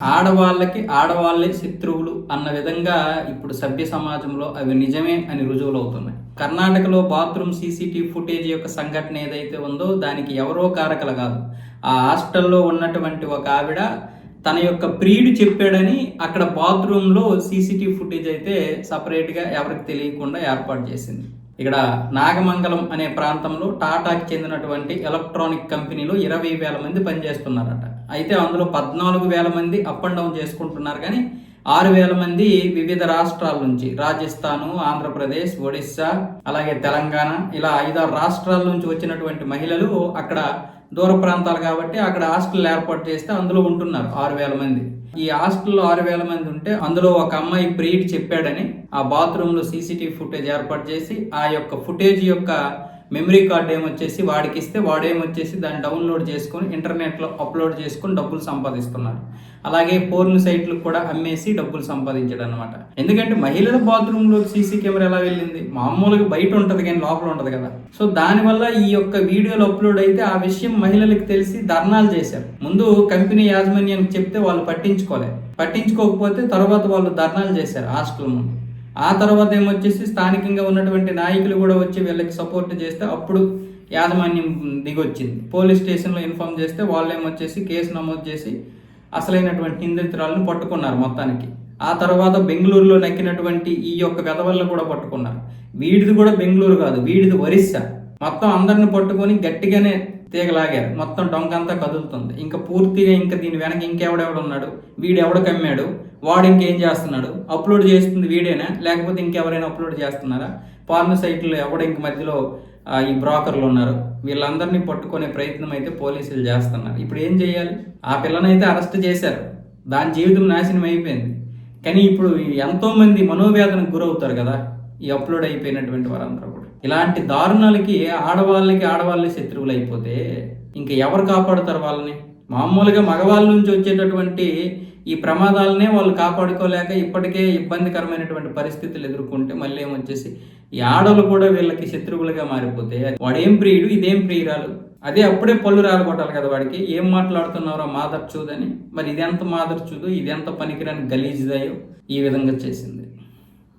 ఆడవాళ్ళకి ఆడవాళ్ళే శత్రువులు అన్న విధంగా ఇప్పుడు సభ్య సమాజంలో అవి నిజమే అని రుజువులు అవుతున్నాయి కర్ణాటకలో బాత్రూమ్ సీసీటీవీ ఫుటేజ్ యొక్క సంఘటన ఏదైతే ఉందో దానికి ఎవరో కారకలు కాదు. ఆ హాస్టల్లో ఉన్నటువంటి ఒక ఆవిడ తన యొక్క ప్రియుడు చెప్పాడని అక్కడ బాత్రూంలో సీసీటీవీ ఫుటేజ్ అయితే సపరేట్గా ఎవరికి తెలియకుండా ఏర్పాటు చేసింది. ఇక్కడ నాగమంగళం అనే ప్రాంతంలో టాటాకి చెందినటువంటి ఎలక్ట్రానిక్ కంపెనీలో ఇరవై వేల మంది పనిచేస్తున్నారట. అయితే అందులో పద్నాలుగు వేల మంది అప్ అండ్ డౌన్ చేసుకుంటున్నారు కానీ ఆరు వేల మంది వివిధ రాష్ట్రాల నుంచి రాజస్థాను ఆంధ్రప్రదేశ్ ఒడిస్సా అలాగే తెలంగాణ ఇలా ఐదారు రాష్ట్రాల నుంచి వచ్చినటువంటి మహిళలు అక్కడ దూర ప్రాంతాలు కాబట్టి అక్కడ హాస్టల్ ఏర్పాటు చేస్తే అందులో ఉంటున్నారు ఆరు వేల మంది. ఈ హాస్టల్లో ఆరు వేల మంది ఉంటే అందులో ఒక అమ్మాయి ప్రీడ్ చెప్పాడని ఆ బాత్రూంలో సీసీటీవీ ఫుటేజ్ ఏర్పాటు చేసి ఆ యొక్క ఫుటేజ్ యొక్క మెమరీ కార్డ్ ఏమొచ్చేసి వాడికి ఇస్తే వాడేమొచ్చేసి దాన్ని డౌన్లోడ్ చేసుకొని ఇంటర్నెట్లో అప్లోడ్ చేసుకొని డబ్బులు సంపాదిస్తున్నారు అలాగే పోర్న్ సైట్లు కూడా అమ్మేసి డబ్బులు సంపాదించాడు అనమాట ఎందుకంటే మహిళల బాత్రూంలో సీసీ కెమెరా ఎలా వెళ్ళింది? మామూలుగా బయట ఉంటుంది కానీ లోపల ఉంటుంది కదా. సో దానివల్ల ఈ యొక్క వీడియోలు అప్లోడ్ అయితే ఆ విషయం మహిళలకు తెలిసి ధర్నాలు చేశారు. ముందు కంపెనీ యాజమాన్యానికి చెప్తే వాళ్ళు పట్టించుకోలేదు పట్టించుకోకపోతే తర్వాత వాళ్ళు ధర్నాలు చేశారు హాస్టల్ ముందు. ఆ తర్వాత ఏమొచ్చేసి స్థానికంగా ఉన్నటువంటి నాయకులు కూడా వచ్చి వీళ్ళకి సపోర్ట్ చేస్తే అప్పుడు యాజమాన్యం దిగొచ్చింది. పోలీస్ స్టేషన్లో ఇన్ఫామ్ చేస్తే వాళ్ళు ఏమొచ్చేసి కేసు నమోదు చేసి అసలైనటువంటి నిందితురాలను పట్టుకున్నారు మొత్తానికి. ఆ తర్వాత బెంగళూరులో నక్కినటువంటి ఈ యొక్క వెధవలను కూడా పట్టుకున్నారు. వీడిది కూడా బెంగళూరు కాదు వీడిది ఒరిస్సా. మొత్తం అందరిని పట్టుకొని గట్టిగానే తీగలాగారు. మొత్తం డొంకంతా కదులుతుంది. ఇంకా పూర్తిగా ఇంకా దీని వెనక ఇంకెవడెవడున్నాడు? వీడెవడ వీడు కమ్మాడు? వాడు ఇంకేం చేస్తున్నాడు? అప్లోడ్ చేస్తుంది వీడేనా? లేకపోతే ఇంకెవరైనా అప్లోడ్ చేస్తున్నారా? పార్న సైట్లో ఎవడ ఇంక మధ్యలో ఈ బ్రోకర్లు ఉన్నారు? వీళ్ళందరినీ పట్టుకునే ప్రయత్నం అయితే పోలీసులు చేస్తున్నారు. ఇప్పుడు ఏం చేయాలి? ఆ పిల్లనైతే అరెస్ట్ చేశారు. దాని జీవితం నాశనం అయిపోయింది. కానీ ఇప్పుడు ఎంతోమంది మనోవేదనకు గురవుతారు కదా ఈ అప్లోడ్ అయిపోయినటువంటి వారందరూ కూడా. ఇలాంటి దారుణాలకి ఆడవాళ్ళకి ఆడవాళ్ళే శత్రువులు అయిపోతే ఇంకా ఎవరు కాపాడుతారు వాళ్ళని? మామూలుగా మగవాళ్ళ నుంచి వచ్చేటటువంటి ఈ ప్రమాదాలనే వాళ్ళు కాపాడుకోలేక ఇప్పటికే ఇబ్బందికరమైనటువంటి పరిస్థితులు ఎదుర్కొంటే మళ్ళీ ఏమొచ్చేసి ఈ ఆడలు కూడా వీళ్ళకి శత్రువులుగా మారిపోతే వాడేం ప్రియుడు ఇదేం ప్రియురాలు? అదే అప్పుడే పళ్ళు రాలగొట్టాలి కదా వాడికి. ఏం మాట్లాడుతున్నారో మాదర్చూదని మరి ఇదెంత మాదర్చూదు ఇదెంత పనికిరాని గలీజ్దయో ఈ విధంగా చేసింది.